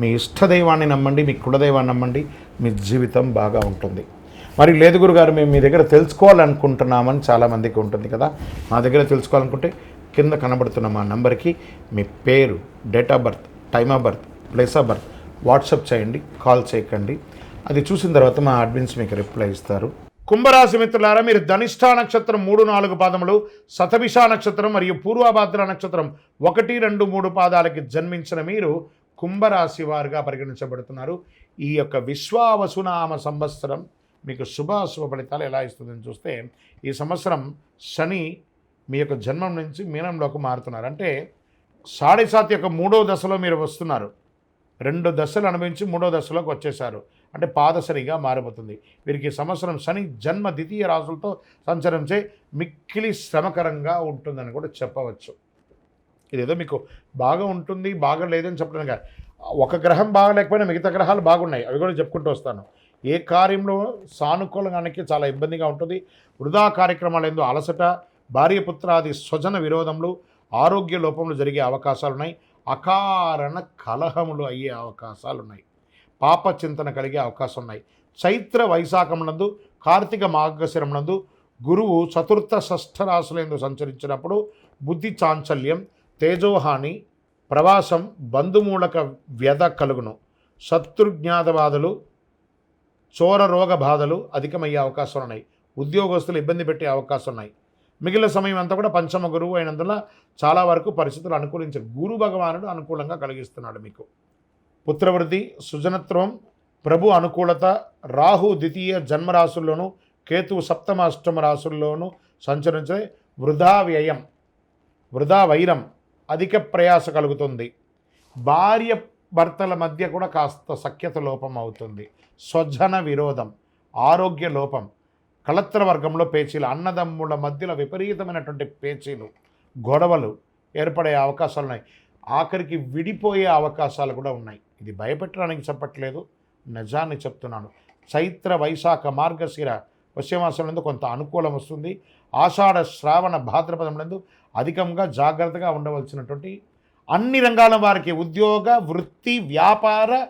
మీ ఇష్టదైవాన్ని నమ్మండి మీ కులదైవాన్ని నమ్మండి మీ జీవితం బాగా ఉంటుంది. మరి లేదు గురుగారు మేము మీ దగ్గర తెలుసుకోవాలనుకుంటున్నామని చాలామందికి ఉంటుంది కదా. మా దగ్గర తెలుసుకోవాలనుకుంటే కింద కనబడుతున్న మా నంబర్కి మీ పేరు date of birth time of birth place of birth WhatsApp చేయండి కాల్ చేయకండి. అది చూసిన తర్వాత మా అడ్మిన్స్ మీకు రిప్లై ఇస్తారు. కుంభరాశి మిత్రులారా మీరు ధనిష్ఠా నక్షత్రం మూడు నాలుగు పాదములు శతభిష నక్షత్రం మరియు పూర్వభాద్ర నక్షత్రం ఒకటి రెండు మూడు పాదాలకి జన్మించిన మీరు కుంభరాశి వారుగా పరిగణించబడుతున్నారు. ఈ యొక్క విశ్వావసునామ సంవత్సరం మీకు శుభాశుభ ఫలితాలు ఎలా ఇస్తుందని చూస్తే ఈ సంవత్సరం శని మీ యొక్క జన్మం నుంచి మీనంలోకి మారుతున్నారు. అంటే సాడే సాత్ యొక్క మూడో దశలో మీరు వస్తున్నారు. రెండు దశలు అనుభవించి మూడో దశలోకి వచ్చేసారు అంటే పాదశనిగా మారిపోతుంది. వీరికి సంవత్సరం శని జన్మ ద్వితీయ రాసులతో సంచరించే మిక్కిలి శ్రమకరంగా ఉంటుందని కూడా చెప్పవచ్చు. ఇదేదో మీకు బాగా ఉంటుంది బాగా లేదని చెప్పడం కాదు. ఒక గ్రహం బాగలేకపోయినా మిగతా గ్రహాలు బాగున్నాయి. అవి కూడా చెప్పుకుంటూ వస్తాను. ఏ కార్యంలో సానుకూలంగానికి చాలా ఇబ్బందిగా ఉంటుంది. వృధా కార్యక్రమాలు ఏందో అలసట భార్యపుత్రాది స్వజన విరోధములు ఆరోగ్య లోపములు జరిగే అవకాశాలు ఉన్నాయి అకారణ కలహములు అయ్యే అవకాశాలు ఉన్నాయి పాప చింతన కలిగే అవకాశం ఉన్నాయి చైత్ర వైశాఖమునందు కార్తీక మార్గశిరమునందు గురువు చతుర్థ షష్ఠ రాశులందు సంచరించినప్పుడు బుద్ధి చాంచల్యం తేజోహాని ప్రవాసం బంధుమూలక వ్యధ కలుగును. శత్రుజ్ఞాత బాధలు చోర రోగ బాధలు అధికమయ్యే అవకాశాలు ఉన్నాయి ఉద్యోగస్తులు ఇబ్బంది పెట్టే అవకాశం ఉన్నాయి మిగిలిన సమయం అంతా కూడా పంచమ గురువు అయినందున చాలా వరకు పరిస్థితులు అనుకూలించారు. గురు భగవానుడు అనుకూలంగా కలిగిస్తున్నాడు మీకు. పుత్రవృద్ధి సుజనత్వం ప్రభు అనుకూలత రాహు ద్వితీయ జన్మరాశుల్లోనూ కేతువు సప్తమ అష్టమ రాశుల్లోనూ సంచరించే వృధా వ్యయం వృధా వైరం అధిక ప్రయాస కలుగుతుంది. భార్య భర్తల మధ్య కూడా కాస్త సఖ్యత లోపం అవుతుంది. స్వజన విరోధం ఆరోగ్య లోపం కళత్ర వర్గంలో పేచీలు అన్నదమ్ముల మధ్యలో విపరీతమైనటువంటి పేచీలు గొడవలు ఏర్పడే అవకాశాలు ఉన్నాయి. ఆఖరికి విడిపోయే అవకాశాలు కూడా ఉన్నాయి. ఇది భయపెట్టడానికి చెప్పట్లేదు. నిజాన్ని చెప్తున్నాను. చైత్ర వైశాఖ మార్గశిర వశ్యమాసంలో కొంత అనుకూలం వస్తుంది. ఆషాఢ శ్రావణ భాద్రపదంలో అధికంగా జాగ్రత్తగా ఉండవలసినటువంటి అన్ని రంగాల వారికి ఉద్యోగ వృత్తి వ్యాపార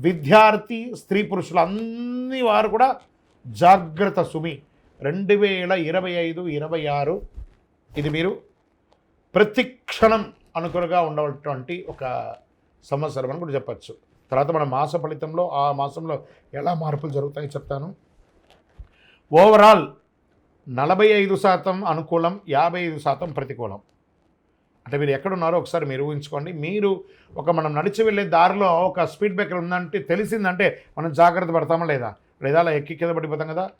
విద్యార్థి స్త్రీ పురుషులు అన్ని వారు కూడా జాగ్రత్త సుమి. రెండు వేల ఇరవై ఐదు ఇరవై ఆరు ఇది మీరు ప్రతి క్షణం అనుకులుగా ఉండవటువంటి ఒక సంవత్సరం అని కూడా చెప్పచ్చు. తర్వాత మన మాస ఫలితంలో ఆ మాసంలో ఎలా మార్పులు జరుగుతాయో చెప్తాను. ఓవరాల్ నలభై ఐదు శాతం అనుకూలం యాభై ఐదు శాతం ప్రతికూలం. అంటే మీరు ఎక్కడున్నారో ఒకసారి మీరు ఊహించుకోండి మీరు ఒక మనం నడిచి వెళ్ళే దారిలో ఒక స్పీడ్ బ్రేకర్ ఉందంటే తెలిసిందంటే మనం జాగ్రత్త పడతామా లేదా? లేదా అలా ఎక్కి కింద పడిపోతాం కదా?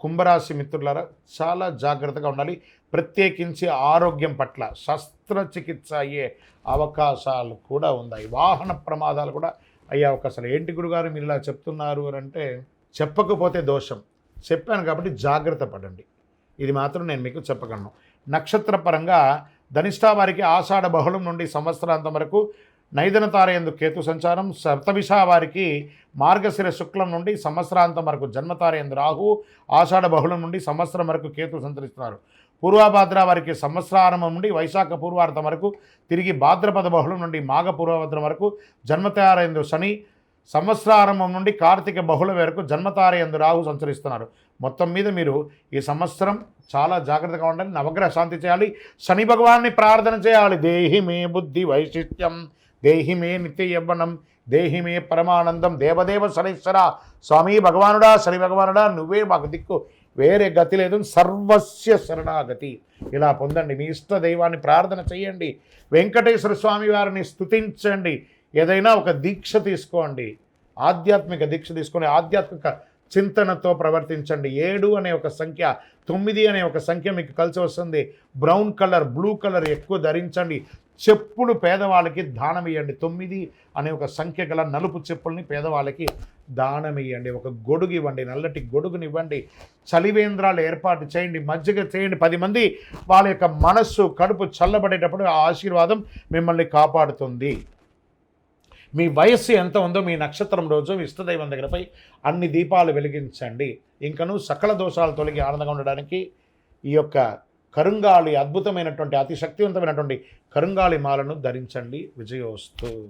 కుంభరాశి మిత్రులారా చాలా జాగ్రత్తగా ఉండాలి. ప్రత్యేకించి ఆరోగ్యం పట్ల శస్త్రచికిత్స అయ్యే అవకాశాలు కూడా ఉన్నాయి. వాహన ప్రమాదాలు కూడా అయ్యే అవకాశాలు. ఏంటి గురుగారు మీరు ఇలా చెప్తున్నారు అని అంటే చెప్పకపోతే దోషం. చెప్పాను కాబట్టి జాగ్రత్త పడండి. ఇది మాత్రం నేను మీకు చెప్పగలను. నక్షత్ర పరంగా ధనిష్టా వారికి ఆషాఢ బహుళం నుండి సంవత్సరాంతం వరకు నైదన తారయందు కేతు సంచారం సప్తవిష వారికి మార్గశిర శుక్లం నుండి సంవత్సరాంతం వరకు జన్మతారయందు రాహు ఆషాఢ బహుళం నుండి సంవత్సరం వరకు కేతు సంచరిస్తున్నారు. పూర్వభాద్ర వారికి సంవత్సరారంభం నుండి వైశాఖ పూర్వార్థం వరకు తిరిగి భాద్రపద బహుళం నుండి మాఘ పూర్వభద్రం వరకు జన్మతారయందు శని సంవత్సరారంభం నుండి కార్తీక బహుళ వరకు జన్మతారయందు రాహు సంచరిస్తున్నారు. మొత్తం మీద మీరు ఈ సంవత్సరం చాలా జాగ్రత్తగా ఉండాలి నవగ్రహ శాంతి చేయాలి శని భగవాన్ని ప్రార్థన చేయాలి. దేహి మే బుద్ధి వైశిష్ట్యం దేహి మే నిత్య యవ్వనం దేహి మే పరమానందం దేవదేవ శనీశ్వర. స్వామి భగవానుడా శని భగవానుడా నువ్వే మాకు దిక్కు. వేరే గతి లేదు సర్వస్య శరణాగతి. ఇలా పొందండి మీ ఇష్ట దైవాన్ని ప్రార్థన చేయండి. వెంకటేశ్వర స్వామి వారిని స్థుతించండి ఏదైనా ఒక దీక్ష తీసుకోండి. ఆధ్యాత్మిక దీక్ష తీసుకొని ఆధ్యాత్మిక చింతనతో ప్రవర్తించండి. ఏడు అనే ఒక సంఖ్య తొమ్మిది అనే ఒక సంఖ్య మీకు కలిసి వస్తుంది. బ్రౌన్ కలర్ బ్లూ కలర్ ఎక్కువ ధరించండి. చెప్పులు పేదవాళ్ళకి దానం ఇవ్వండి తొమ్మిది అనే ఒక సంఖ్య గల నలుపు చెప్పుల్ని పేదవాళ్ళకి దానం ఇవ్వండి ఒక గొడుగు ఇవ్వండి. నల్లటి గొడుగునివ్వండి చలివేంద్రాలు ఏర్పాటు చేయండి. మజ్జిగ చేయండి. పది మంది వాళ్ళ యొక్క మనస్సు కడుపు చల్లబడేటప్పుడు ఆ ఆశీర్వాదం మిమ్మల్ని కాపాడుతుంది. మీ వయస్సు ఎంత ఉందో మీ నక్షత్రం రోజు ఇష్టదైవం దగ్గరపై అన్ని దీపాలు వెలిగించండి. ఇంకను సకల దోషాలు తొలగి ఆనందంగా ఉండడానికి ఈ యొక్క కరుంగాళి అద్భుతమైనటువంటి అతి శక్తివంతమైనటువంటి కరుంగాళి మాలను ధరించండి. విజయోస్తు.